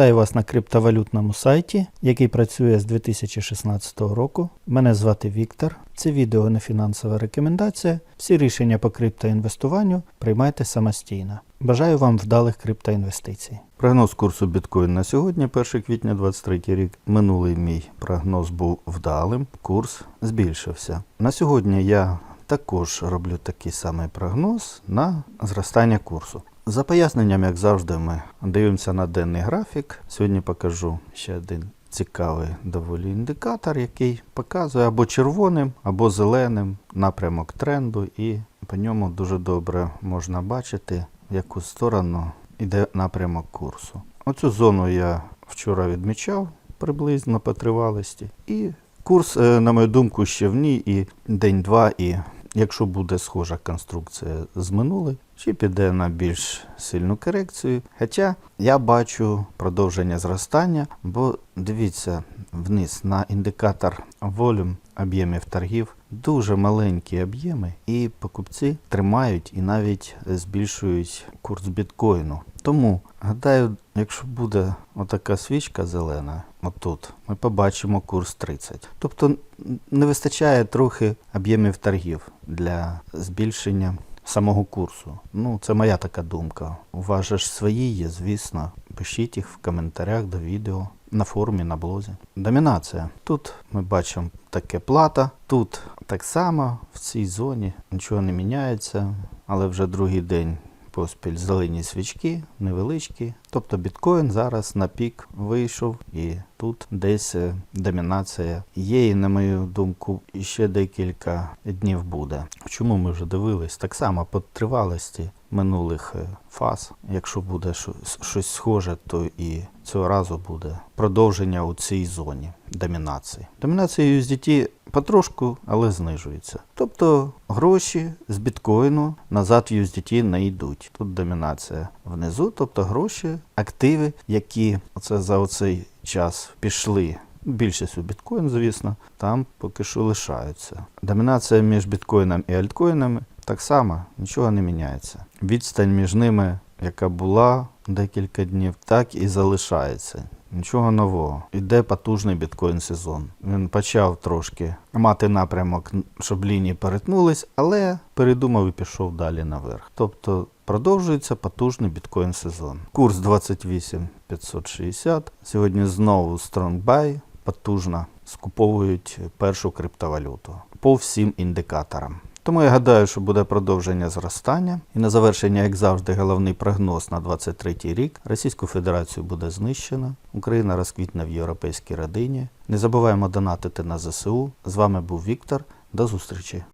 Вітаю вас на криптовалютному сайті, який працює з 2016 року. Мене звати Віктор. Це відео не фінансова рекомендація. Всі рішення по криптоінвестуванню приймайте самостійно. Бажаю вам вдалих криптоінвестицій. Прогноз курсу біткоін на сьогодні, 1 квітня 2023 рік. Минулий мій прогноз був вдалим, курс збільшився. На сьогодні я також роблю такий самий прогноз на зростання курсу. За поясненням, як завжди, ми дивимося на денний графік. Сьогодні покажу ще один цікавий доволі індикатор, який показує або червоним, або зеленим напрямок тренду, і по ньому дуже добре можна бачити, в яку сторону йде напрямок курсу. Оцю зону я вчора відмічав приблизно по тривалості. І курс, е, на мою думку, ще в ній і день-два, і якщо буде схожа конструкція з минулої, чи піде на більш сильну корекцію. Хоча я бачу продовження зростання, бо дивіться вниз на індикатор волюм об'ємів торгів. Дуже маленькі об'єми, і покупці тримають і навіть збільшують курс біткоїну. Тому гадаю, якщо буде отака свічка зелена, отут, ми побачимо курс 30. Тобто не вистачає трохи об'ємів торгів для збільшення самого курсу. Ну, це моя така думка. У свої є, звісно. Пишіть їх в коментарях до відео, на форумі, на блозі. Домінація. Тут ми бачимо таке плата. Тут так само в цій зоні нічого не міняється, але вже другий день поспіль зелені свічки, невеличкі. Тобто біткоін зараз на пік вийшов і тут десь е, домінація є, і на мою думку, ще декілька днів буде. Чому ми вже дивились? Так само по тривалості минулих е, фаз. Якщо буде щось- щось схоже, то і цього разу буде продовження у цій зоні домінації. Домінація USDT потрошку, але знижується. Тобто гроші з біткоїну назад в USDT не йдуть. Тут домінація внизу, тобто гроші, активи, які оце за оцей час пішли. Більшість у біткоін, звісно, там поки що лишаються. Домінація між біткоїном і альткоїнами так само нічого не міняється. Відстань між ними, яка була декілька днів, так і залишається. Нічого нового. Іде потужний біткоін сезон. Він почав трошки мати напрямок, щоб лінії перетнулись, але передумав і пішов далі наверх. Тобто продовжується потужний біткоін сезон. Курс 28 560. Сьогодні знову buy, потужно скуповують першу криптовалюту по всім індикаторам. Тому я гадаю, що буде продовження зростання. І на завершення, як завжди, головний прогноз на 23 рік. Російську Федерацію буде знищено. Україна розквітне в європейській родині. Не забуваємо донатити на ЗСУ. З вами був Віктор. До зустрічі!